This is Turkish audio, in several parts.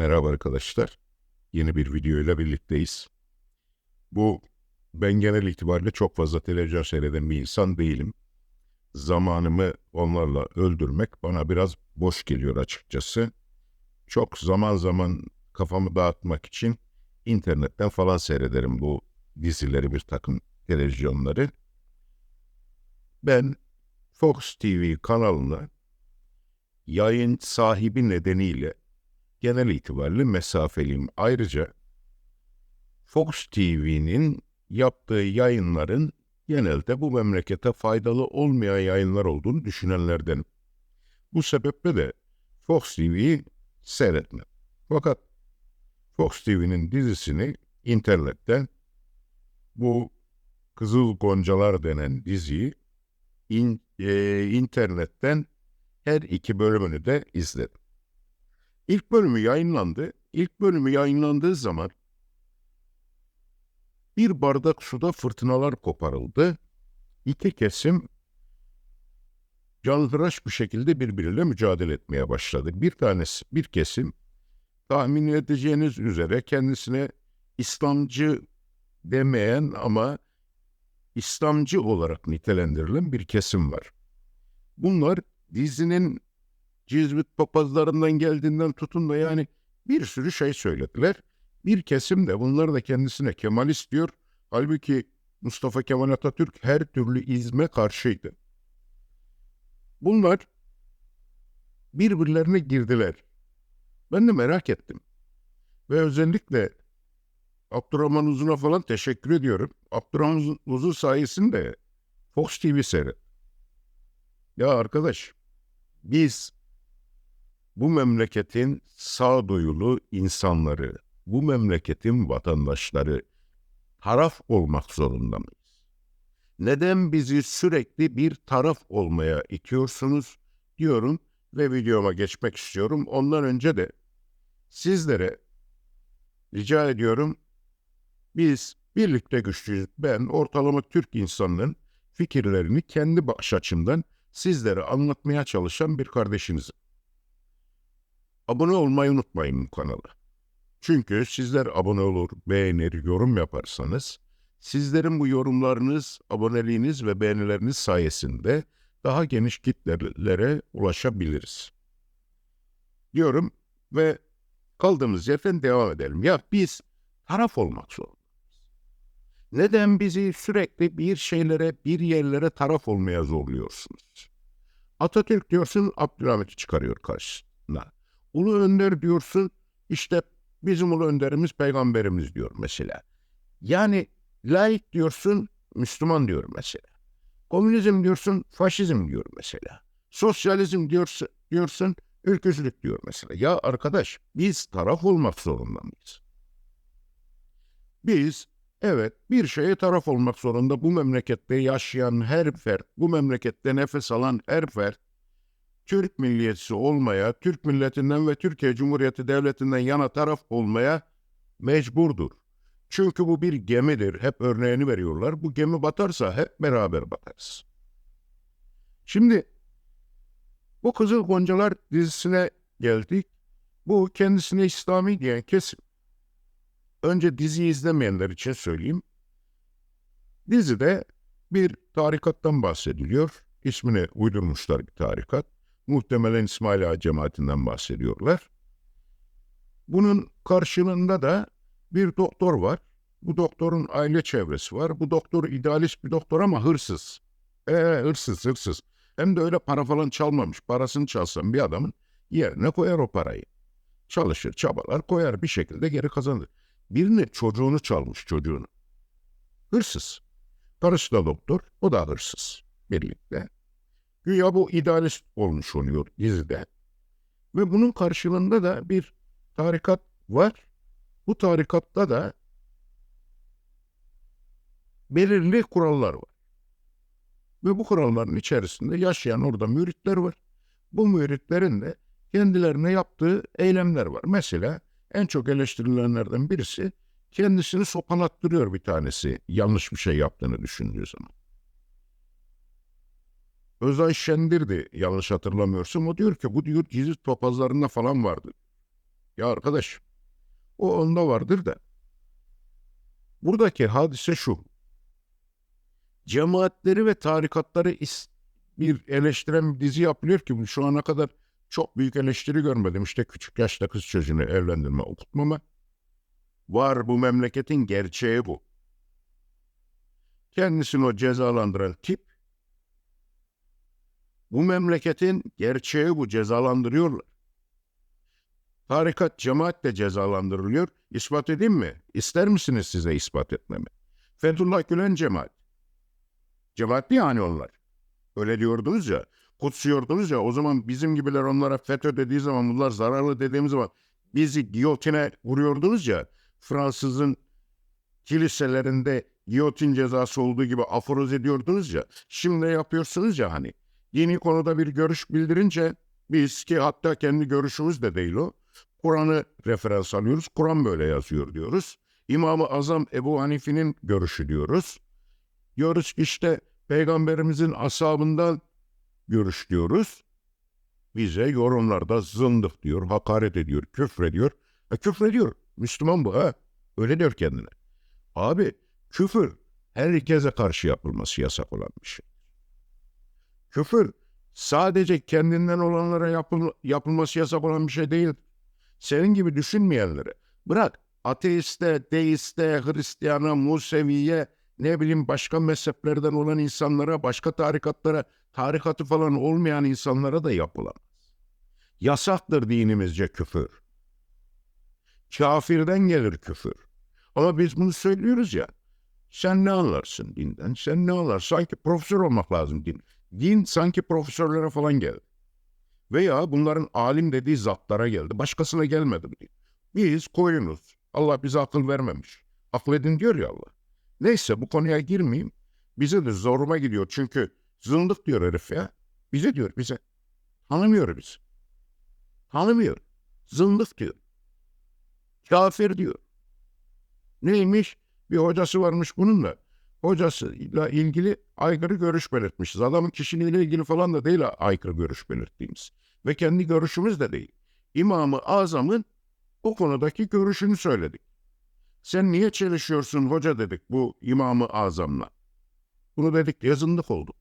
Merhaba arkadaşlar. Yeni bir video ile birlikteyiz. Bu ben genel itibariyle çok fazla televizyon seyreden bir insan değilim. Zamanımı onlarla öldürmek bana biraz boş geliyor açıkçası. Çok zaman zaman kafamı dağıtmak için internetten falan seyrederim bu dizileri bir takım televizyonları. Ben Fox TV kanalına yayın sahibi nedeniyle genel itibariyle mesafeliyim. Ayrıca Fox TV'nin yaptığı yayınların genelde bu memlekete faydalı olmayan yayınlar olduğunu düşünenlerdenim. Bu sebeple de Fox TV'yi seyretmem. Fakat Fox TV'nin dizisini internetten bu Kızıl Goncalar denen diziyi in, e, internetten her iki bölümünü de izledim. İlk bölümü yayınlandı. İlk bölümü yayınlandığı zaman bir bardak suda fırtınalar koparıldı. İki kesim canhıraş bir şekilde birbiriyle mücadele etmeye başladı. Bir tanesi, bir kesim tahmin edeceğiniz üzere kendisine İslamcı demeyen ama İslamcı olarak nitelendirilen bir kesim var. Bunlar dizinin Cizvit papazlarından geldiğinden tutun da yani bir sürü şey söylediler. Bir kesim de bunlar da kendisine Kemalist diyor. Halbuki Mustafa Kemal Atatürk her türlü izme karşıydı. Bunlar birbirlerine girdiler. Ben de merak ettim. Ve özellikle Abdurrahman Uzun'a falan teşekkür ediyorum. Abdurrahman Uzun sayesinde Fox TV seyret. Ya arkadaş biz bu memleketin sağduyulu insanları, bu memleketin vatandaşları taraf olmak zorunda mıyız? Neden bizi sürekli bir taraf olmaya itiyorsunuz diyorum ve videoma geçmek istiyorum. Ondan önce de sizlere rica ediyorum biz birlikte güçlüyüz. Ben ortalama Türk insanının fikirlerini kendi bakış açımdan sizlere anlatmaya çalışan bir kardeşinizim. Abone olmayı unutmayın bu kanala. Çünkü sizler abone olur, beğenir, yorum yaparsanız sizlerin bu yorumlarınız, aboneliğiniz ve beğenileriniz sayesinde daha geniş kitlelere ulaşabiliriz. Diyorum ve kaldığımız yerden devam edelim. Ya biz taraf olmak zorundayız. Neden bizi sürekli bir şeylere, bir yerlere taraf olmaya zorluyorsunuz? Atatürk diyorsun, Abdülhamit'i çıkarıyor karşısına. Ulu önder diyorsun işte bizim ulu önderimiz peygamberimiz diyor mesela. Yani laik diyorsun Müslüman diyor mesela. Komünizm diyorsun faşizm diyor mesela. Sosyalizm diyorsun, diyorsun ülkücülük diyor mesela. Ya arkadaş biz taraf olmak zorunda mıyız? Biz evet bir şeye taraf olmak zorunda bu memlekette yaşayan her fert, bu memlekette nefes alan her fert Türk milliyetçisi olmaya, Türk milletinden ve Türkiye Cumhuriyeti Devleti'nden yana taraf olmaya mecburdur. Çünkü bu bir gemidir. Hep örneğini veriyorlar. Bu gemi batarsa hep beraber batarız. Şimdi bu Kızıl Goncalar dizisine geldik. Bu kendisine İslami diyen kesim. Önce dizi izlemeyenler için söyleyeyim. Dizide bir tarikattan bahsediliyor. İsmini uydurmuşlar bir tarikat. Muhtemelen İsmail Ağa cemaatinden bahsediyorlar. Bunun karşılığında da bir doktor var. Bu doktorun aile çevresi var. Bu doktor idealist bir doktor ama hırsız. Ee, hırsız, hırsız. Hem de öyle para falan çalmamış. Parasını çalsan bir adamın yerine koyar o parayı. Çalışır, çabalar, koyar bir şekilde geri kazanır. Birine çocuğunu çalmış çocuğunu. Hırsız. Karısı da doktor, o da hırsız. Birlikte. Güya bu idealist olmuş oluyor dizide. Ve bunun karşılığında da bir tarikat var. Bu tarikatta da belirli kurallar var. Ve bu kuralların içerisinde yaşayan orada müritler var. Bu müritlerin de kendilerine yaptığı eylemler var. Mesela en çok eleştirilenlerden birisi kendisini sopalattırıyor bir tanesi yanlış bir şey yaptığını düşündüğü zaman. Özay Şendir'di yanlış hatırlamıyorsam. O diyor ki bu diyor gizli topazlarında falan vardı. Ya arkadaş, o onda vardır da. Buradaki hadise şu. Cemaatleri ve tarikatları bir eleştiren bir dizi yapılıyor ki şu ana kadar çok büyük eleştiri görmedim. İşte küçük yaşta kız çocuğunu evlendirme, okutmama. Var bu memleketin gerçeği bu. Kendisini o cezalandıran tip, bu memleketin gerçeği bu, cezalandırıyorlar. Tarikat, cemaat de cezalandırılıyor. İspat edeyim mi? İster misiniz size ispat etmemi? Fethullah Gülen cemaat. Cemaat yani onlar. Öyle diyordunuz ya. Kutsuyordunuz ya. O zaman bizim gibiler onlara FETÖ dediği zaman bunlar zararlı dediğimiz zaman bizi giyotine vuruyordunuz ya. Fransızın kiliselerinde giyotin cezası olduğu gibi aforoz ediyordunuz ya. Şimdi yapıyorsunuz ya hani. Dini konuda bir görüş bildirince biz ki hatta kendi görüşümüz de değil o. Kur'an'ı referans alıyoruz. Kur'an böyle yazıyor diyoruz. İmam-ı Azam Ebu Hanife'nin görüşü diyoruz. Diyoruz ki işte peygamberimizin ashabından görüş diyoruz. Bize yorumlarda zındık diyor, hakaret ediyor, küfrediyor. E küfrediyor. Müslüman bu ha. Öyle diyor kendine. Abi küfür herkese karşı yapılması yasak olan bir şey. Küfür sadece kendinden olanlara yapıl- yapılması yasak olan bir şey değil. Senin gibi düşünmeyenlere. Bırak ateiste, deiste, Hristiyana, Museviye, ne bileyim başka mezheplerden olan insanlara, başka tarikatlara, tarikatı falan olmayan insanlara da yapılamaz. Yasaktır dinimizce küfür. Kafirden gelir küfür. Ama biz bunu söylüyoruz ya. Sen ne anlarsın dinden? Sen ne anlarsın? Sanki profesör olmak lazım din. Din sanki profesörlere falan geldi. Veya bunların alim dediği zatlara geldi. Başkasına gelmedi din. Biz koyunuz. Allah bize akıl vermemiş. Akledin diyor ya Allah. Neyse bu konuya girmeyeyim. Bize de zoruma gidiyor. Çünkü zındık diyor herif ya. Bize diyor bize. Tanımıyor bizi. Tanımıyor. Zındık diyor. Kafir diyor. Neymiş? Bir hocası varmış bunun da. Hocasıyla ilgili aykırı görüş belirtmişiz. Adamın kişiliğiyle ilgili falan da değil aykırı görüş belirttiğimiz. Ve kendi görüşümüz de değil. İmamı Azam'ın o konudaki görüşünü söyledik. Sen niye çelişiyorsun hoca dedik bu İmamı Azam'la. Bunu dedik diye zındık oldu.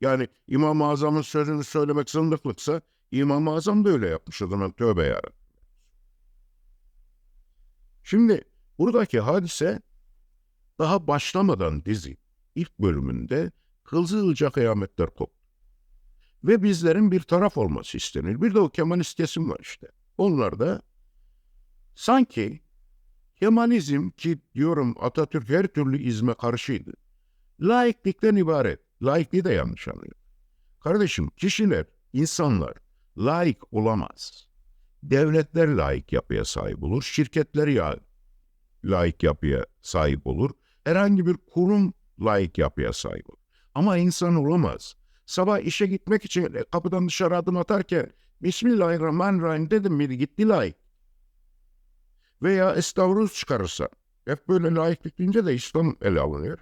Yani İmam-ı Azam'ın sözünü söylemek zındıklıksa İmam-ı Azam da öyle yapmış o zaman tövbe yarabbim. Şimdi buradaki hadise daha başlamadan dizi ilk bölümünde hızlıca kıyametler koptu. Ve bizlerin bir taraf olması istenir. Bir de o Kemalist kesim var işte. Onlar da sanki Kemalizm ki diyorum Atatürk her türlü izme karşıydı. Laiklikten ibaret. Laikliği de yanlış anlıyor. Kardeşim kişiler, insanlar laik olamaz. Devletler laik yapıya sahip olur. Şirketler ya laik yapıya sahip olur. Herhangi bir kurum laik yapıya sahip olur. Ama insan olamaz. Sabah işe gitmek için e, kapıdan dışarı adım atarken Bismillahirrahmanirrahim dedim miydi gitti laik. Veya estavruz çıkarırsa hep böyle laiklik deyince de İslam ele alınıyor.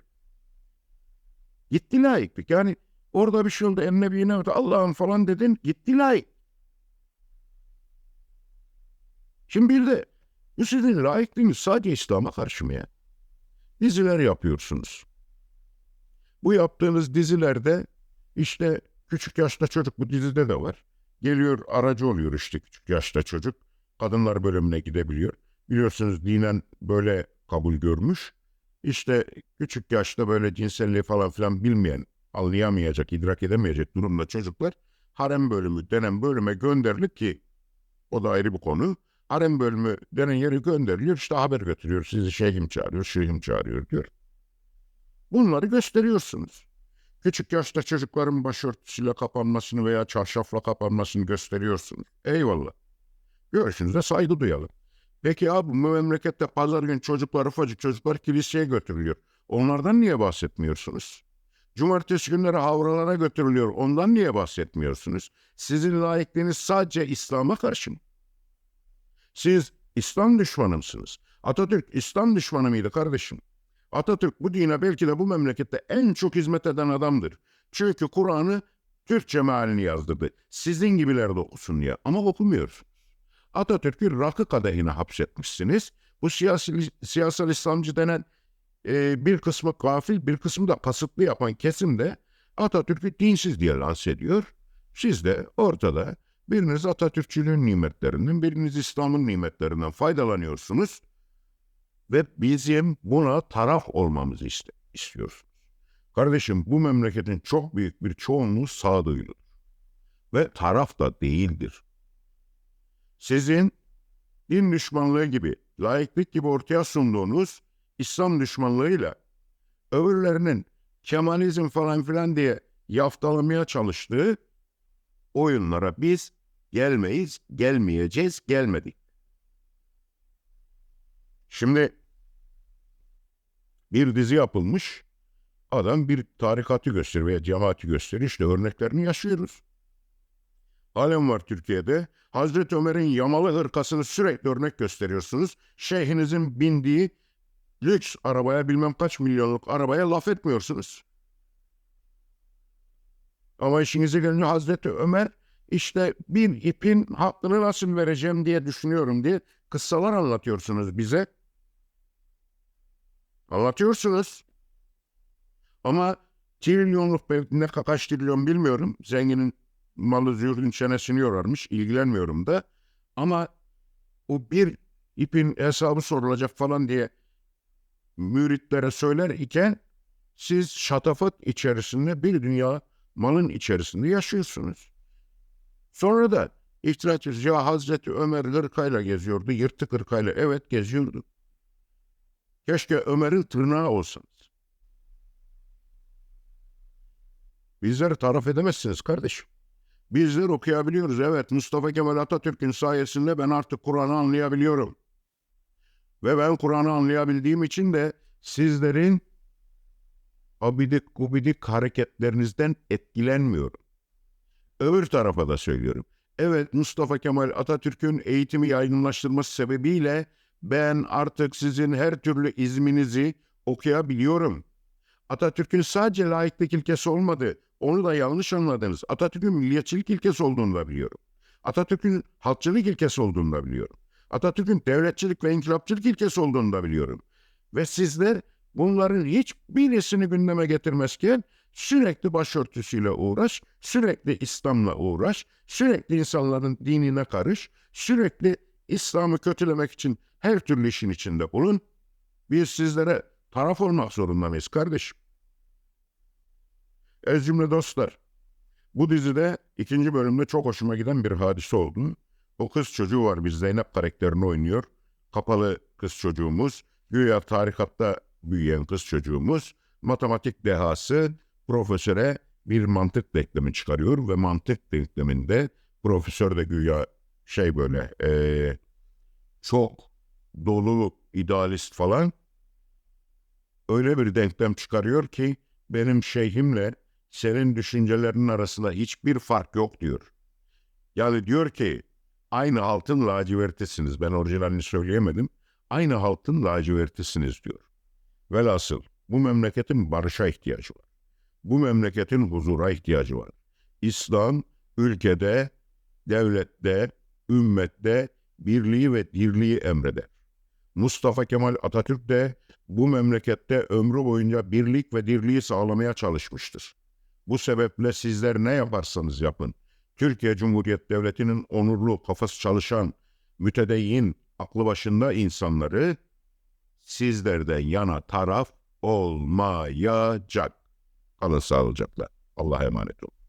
Gitti laiklik. Yani orada bir şey oldu ennebiyine Allah'ım falan dedin gitti laik. Şimdi bir de bu sizin laikliğiniz sadece İslam'a karşı mı ya? Diziler yapıyorsunuz. Bu yaptığınız dizilerde işte küçük yaşta çocuk bu dizide de var. Geliyor aracı oluyor işte küçük yaşta çocuk. Kadınlar bölümüne gidebiliyor. Biliyorsunuz dinen böyle kabul görmüş. İşte küçük yaşta böyle cinselliği falan filan bilmeyen, anlayamayacak, idrak edemeyecek durumda çocuklar harem bölümü denen bölüme gönderilir ki o da ayrı bir konu. Harem bölümü denen yere gönderiliyor. işte haber götürüyor. Sizi şeyhim çağırıyor, şeyhim çağırıyor diyor. Bunları gösteriyorsunuz. Küçük yaşta çocukların başörtüsüyle kapanmasını veya çarşafla kapanmasını gösteriyorsunuz. Eyvallah. Görüşünüze saygı duyalım. Peki abi bu memlekette pazar gün çocuklar, ufacık çocuklar kiliseye götürülüyor. Onlardan niye bahsetmiyorsunuz? Cumartesi günleri havralara götürülüyor. Ondan niye bahsetmiyorsunuz? Sizin layıklığınız sadece İslam'a karşı mı? Siz İslam düşmanı mısınız? Atatürk İslam düşmanı mıydı kardeşim? Atatürk bu dine belki de bu memlekette en çok hizmet eden adamdır. Çünkü Kur'an'ı Türkçe mealini yazdırdı. Sizin gibiler de okusun diye. Ama okumuyorsunuz. Atatürk'ü rakı kadehine hapsetmişsiniz. Bu siyasi, siyasal İslamcı denen e, bir kısmı gafil, bir kısmı da kasıtlı yapan kesim de Atatürk'ü dinsiz diye lanse ediyor. Siz de ortada biriniz Atatürkçülüğün nimetlerinden, biriniz İslam'ın nimetlerinden faydalanıyorsunuz ve bizim buna taraf olmamızı iste, istiyorsunuz. Kardeşim bu memleketin çok büyük bir çoğunluğu sağduyuludur ve taraf da değildir. Sizin din düşmanlığı gibi, laiklik gibi ortaya sunduğunuz İslam düşmanlığıyla öbürlerinin Kemalizm falan filan diye yaftalamaya çalıştığı oyunlara biz gelmeyiz, gelmeyeceğiz, gelmedik. Şimdi bir dizi yapılmış, adam bir tarikatı gösteriyor veya cemaati gösteriyor. İşte örneklerini yaşıyoruz. Halen var Türkiye'de. Hazreti Ömer'in yamalı hırkasını sürekli örnek gösteriyorsunuz. Şeyhinizin bindiği lüks arabaya bilmem kaç milyonluk arabaya laf etmiyorsunuz. Ama işinize gelince Hazreti Ömer işte bir ipin hakkını nasıl vereceğim diye düşünüyorum diye kıssalar anlatıyorsunuz bize. Anlatıyorsunuz. Ama trilyonluk ne kaç trilyon bilmiyorum. Zenginin malı zürdün çenesini yorarmış. ilgilenmiyorum da. Ama o bir ipin hesabı sorulacak falan diye müritlere söyler iken siz şatafat içerisinde bir dünya malın içerisinde yaşıyorsunuz. Sonra da ediyoruz. Ya Hazreti Ömer hırkayla geziyordu. Yırtık hırkayla. Evet geziyordu. Keşke Ömer'in tırnağı olsanız. Bizleri taraf edemezsiniz kardeşim. Bizler okuyabiliyoruz. Evet Mustafa Kemal Atatürk'ün sayesinde ben artık Kur'an'ı anlayabiliyorum. Ve ben Kur'an'ı anlayabildiğim için de sizlerin abidik gubidik hareketlerinizden etkilenmiyorum. Öbür tarafa da söylüyorum. Evet Mustafa Kemal Atatürk'ün eğitimi yaygınlaştırması sebebiyle ben artık sizin her türlü izminizi okuyabiliyorum. Atatürk'ün sadece laiklik ilkesi olmadı. Onu da yanlış anladınız. Atatürk'ün milliyetçilik ilkesi olduğunu da biliyorum. Atatürk'ün halkçılık ilkesi olduğunu da biliyorum. Atatürk'ün devletçilik ve inkılapçılık ilkesi olduğunu da biliyorum. Ve sizler bunların hiçbirisini gündeme getirmezken sürekli başörtüsüyle uğraş, sürekli İslam'la uğraş, sürekli insanların dinine karış, sürekli İslam'ı kötülemek için her türlü işin içinde bulun. Biz sizlere taraf olmak zorunda mıyız kardeşim? Ez cümle dostlar, bu dizide ikinci bölümde çok hoşuma giden bir hadise oldu. O kız çocuğu var, biz Zeynep karakterini oynuyor. Kapalı kız çocuğumuz, güya tarikatta büyüyen kız çocuğumuz, matematik dehası profesöre bir mantık denklemi çıkarıyor ve mantık denkleminde profesör de güya şey böyle ee, çok dolu idealist falan öyle bir denklem çıkarıyor ki benim şeyhimle senin düşüncelerinin arasında hiçbir fark yok diyor. Yani diyor ki aynı altın lacivertisiniz. Ben orijinalini söyleyemedim. Aynı altın lacivertisiniz diyor. Velhasıl bu memleketin barışa ihtiyacı var. Bu memleketin huzura ihtiyacı var. İslam ülkede, devlette, ümmette birliği ve dirliği emreder. Mustafa Kemal Atatürk de bu memlekette ömrü boyunca birlik ve dirliği sağlamaya çalışmıştır. Bu sebeple sizler ne yaparsanız yapın, Türkiye Cumhuriyet Devleti'nin onurlu, kafası çalışan, mütedeyyin, aklı başında insanları sizlerden yana taraf olmayacak. Kalın sağlıcakla. Allah'a emanet olun.